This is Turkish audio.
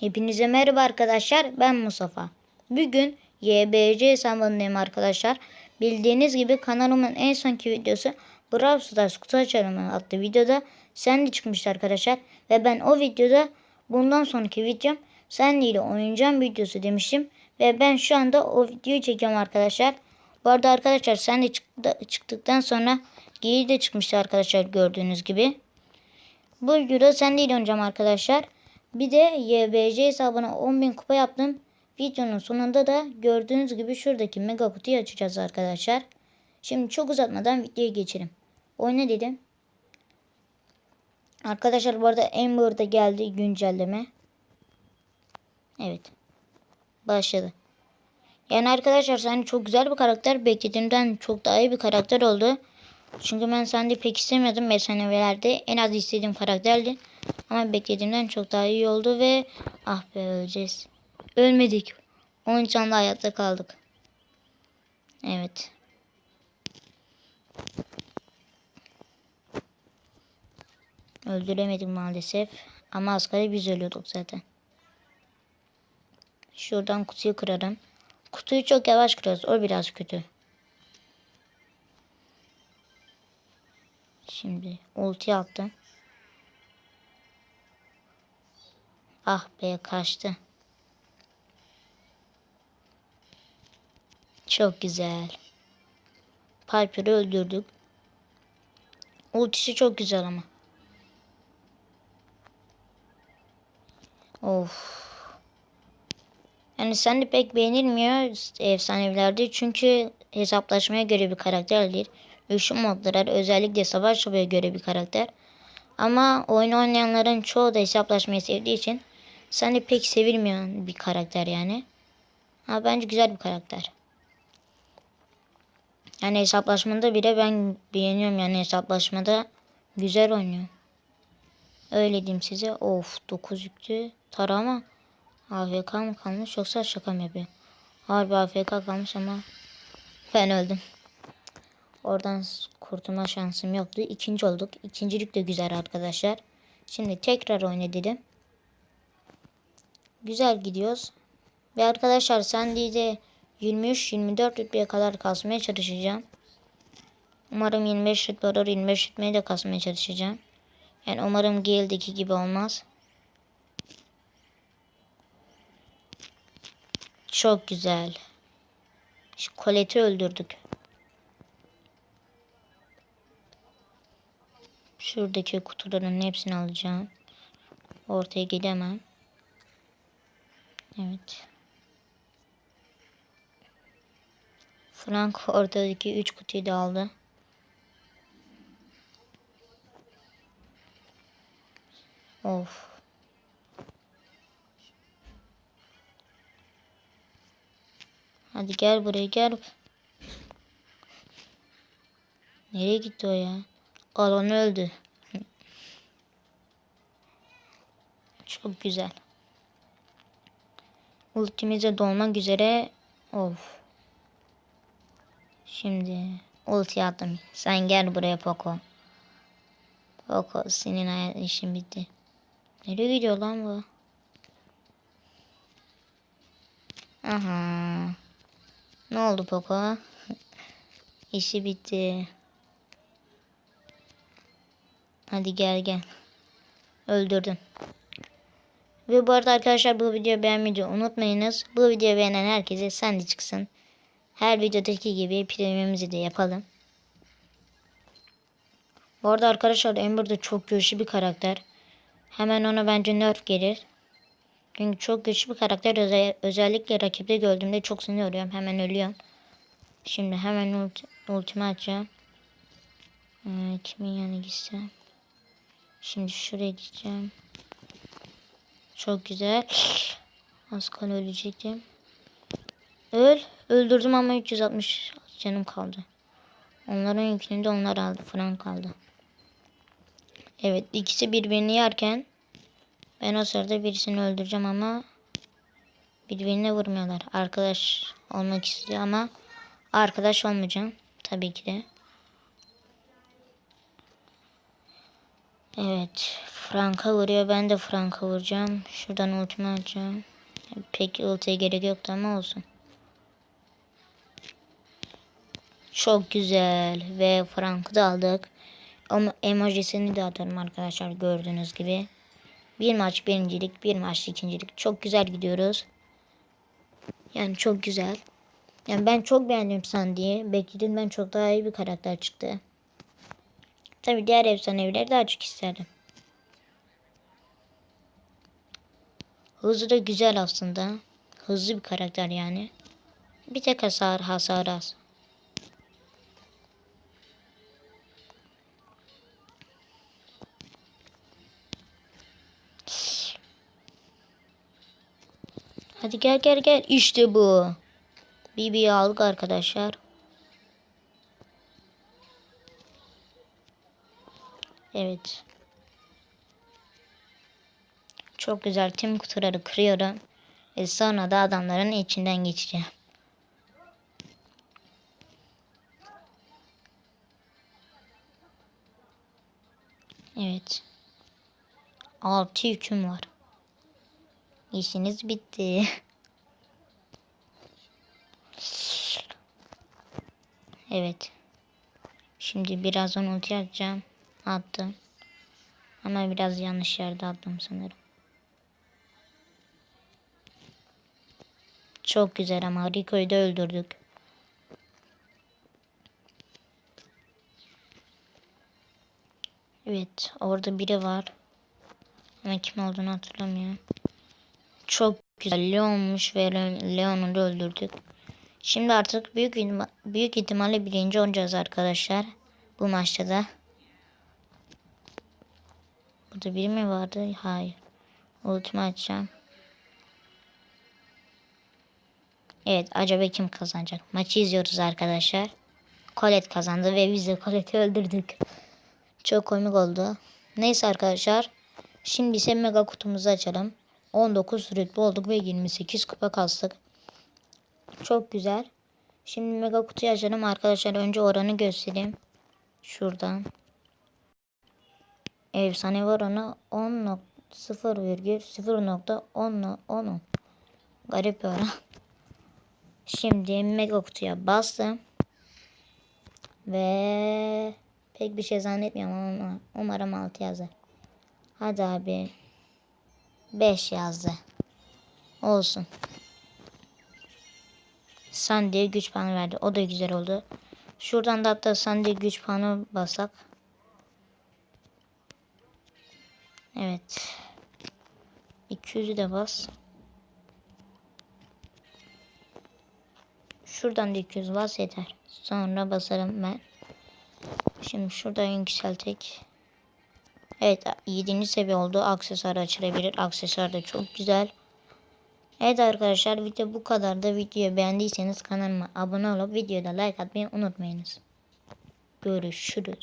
Hepinize merhaba arkadaşlar. Ben Mustafa. Bugün YBC hesabındayım arkadaşlar. Bildiğiniz gibi kanalımın en sonki videosu Brawl Stars kutu açarımı adlı videoda Sandy çıkmıştı arkadaşlar. Ve ben o videoda bundan sonraki videom Sandy ile oynayacağım videosu demiştim. Ve ben şu anda o videoyu çekiyorum arkadaşlar. Bu arada arkadaşlar Sandy çıktı, çıktıktan sonra Geyik de çıkmıştı arkadaşlar gördüğünüz gibi. Bu videoda Sandy ile oynayacağım arkadaşlar. Bir de YBC hesabına 10.000 kupa yaptım. Videonun sonunda da gördüğünüz gibi şuradaki mega kutuyu açacağız arkadaşlar. Şimdi çok uzatmadan videoya geçelim. Oyna dedim. Arkadaşlar bu arada Amber'da geldi güncelleme. Evet. Başladı. Yani arkadaşlar sen çok güzel bir karakter. Beklediğimden çok daha iyi bir karakter oldu. Çünkü ben sende pek istemiyordum efsanelerde. En az istediğim karakterdi. Ama beklediğimden çok daha iyi oldu ve ah be öleceğiz. Ölmedik. 10 canlı hayatta kaldık. Evet. Öldüremedim maalesef. Ama asgari biz ölüyorduk zaten. Şuradan kutuyu kırarım. Kutuyu çok yavaş kırıyoruz. O biraz kötü. Şimdi ulti attım. Ah be kaçtı. Çok güzel. Piper'ı öldürdük. Ultisi çok güzel ama. Of. Yani sen de pek beğenilmiyor efsanevilerde çünkü hesaplaşmaya göre bir karakter değil. Üçlü modlara özellikle savaş şovaya göre bir karakter. Ama oyun oynayanların çoğu da hesaplaşmayı sevdiği için sen de pek sevilmeyen bir karakter yani. Ha bence güzel bir karakter. Yani hesaplaşmada bile ben beğeniyorum yani hesaplaşmada güzel oynuyor. Öyle diyeyim size. Of 9 yüklü tarama. AFK mı kalmış yoksa şaka mı yapıyor? Harbi AFK kalmış ama ben öldüm. Oradan kurtulma şansım yoktu. İkinci olduk. İkincilik de güzel arkadaşlar. Şimdi tekrar oyna dedim. Güzel gidiyoruz. Ve arkadaşlar Sandy'de 23-24 rütbeye kadar kasmaya çalışacağım. Umarım 25 rütbe olur. 25 rütbeyi de kasmaya çalışacağım. Yani umarım Gale'deki gibi olmaz. Çok güzel. Şu Colette'i öldürdük. Şuradaki kutuların hepsini alacağım. Ortaya gidemem. Evet. Frank ortadaki 3 kutuyu da aldı. Of. Hadi gel buraya gel. Nereye gitti o ya? Alan öldü. Çok güzel. Ultimize dolmak üzere. Of. Şimdi ulti attım. Sen gel buraya Poco. Poco senin işin bitti. Nereye gidiyor lan bu? Aha. Ne oldu Poco? İşi bitti. Hadi gel gel. Öldürdüm. Ve bu arada arkadaşlar bu videoyu beğenmeyi unutmayınız. Bu videoyu beğenen herkese sen de çıksın. Her videodaki gibi premiumimizi de yapalım. Bu arada arkadaşlar Amber de çok güçlü bir karakter. Hemen ona bence nerf gelir. Çünkü çok güçlü bir karakter. Özel, özellikle rakipte gördüğümde çok sinir oluyorum. Hemen ölüyorum. Şimdi hemen ulti, ultimi açacağım. Ee, kimin yanına gitsem. Şimdi şuraya gideceğim. Çok güzel. Az kala ölecektim. Öl. Öldürdüm ama 360 canım kaldı. Onların yükünü de onlar aldı. Frank kaldı. Evet ikisi birbirini yerken ben o sırada birisini öldüreceğim ama birbirine vurmuyorlar. Arkadaş olmak istiyor ama arkadaş olmayacağım. Tabii ki de. Evet. Frank'a vuruyor. Ben de Frank'a vuracağım. Şuradan ultimi atacağım. Pek ultiye gerek yoktu ama olsun. Çok güzel. Ve Frank'ı da aldık. Ama emojisini de atarım arkadaşlar gördüğünüz gibi. Bir maç birincilik, bir maç ikincilik. Çok güzel gidiyoruz. Yani çok güzel. Yani ben çok beğendim Sandy'yi. Bekledim ben çok daha iyi bir karakter çıktı. Tabi diğer efsanevileri daha çok isterdim. Hızı da güzel aslında. Hızlı bir karakter yani. Bir tek hasar hasar az. Hadi gel gel gel. İşte bu. BB'yi aldık arkadaşlar. Evet. Çok güzel tüm kutuları kırıyorum. Ve sonra da adamların içinden geçeceğim. Evet. Altı yüküm var. İşiniz bitti. Evet. Şimdi birazdan ulti atacağım. Attım. Ama biraz yanlış yerde attım sanırım. Çok güzel ama Rico'yu da öldürdük. Evet orada biri var. Ama kim olduğunu hatırlamıyorum. Çok güzel Leon'muş ve Leon'u da öldürdük. Şimdi artık büyük büyük ihtimalle birinci olacağız arkadaşlar. Bu maçta da. Burada biri mi vardı? Hayır. Ultimi açacağım. Evet acaba kim kazanacak? Maçı izliyoruz arkadaşlar. Colette kazandı ve biz de Colette'i öldürdük. Çok komik oldu. Neyse arkadaşlar. Şimdi ise mega kutumuzu açalım. 19 rütbe olduk ve 28 kupa kastık. Çok güzel. Şimdi mega kutuyu açalım arkadaşlar. Önce oranı göstereyim. Şuradan. Efsane var ona 10.0,0.10 Garip bir oran. Şimdi mega kutuya bastım. Ve pek bir şey zannetmiyorum ama umarım 6 yazar. Hadi abi. 5 yazdı. Olsun. Sandy'ye güç puanı verdi. O da güzel oldu. Şuradan da hatta Sandy'ye güç puanı basak. Evet. 200'ü de bas. Şuradan da 200 bas yeter. Sonra basarım ben. Şimdi şuradan yükseltek. Evet 7. seviye oldu. Aksesuar açılabilir. Aksesuar da çok güzel. Evet arkadaşlar video bu kadar da videoyu beğendiyseniz kanalıma abone olup videoda like atmayı unutmayınız. Görüşürüz.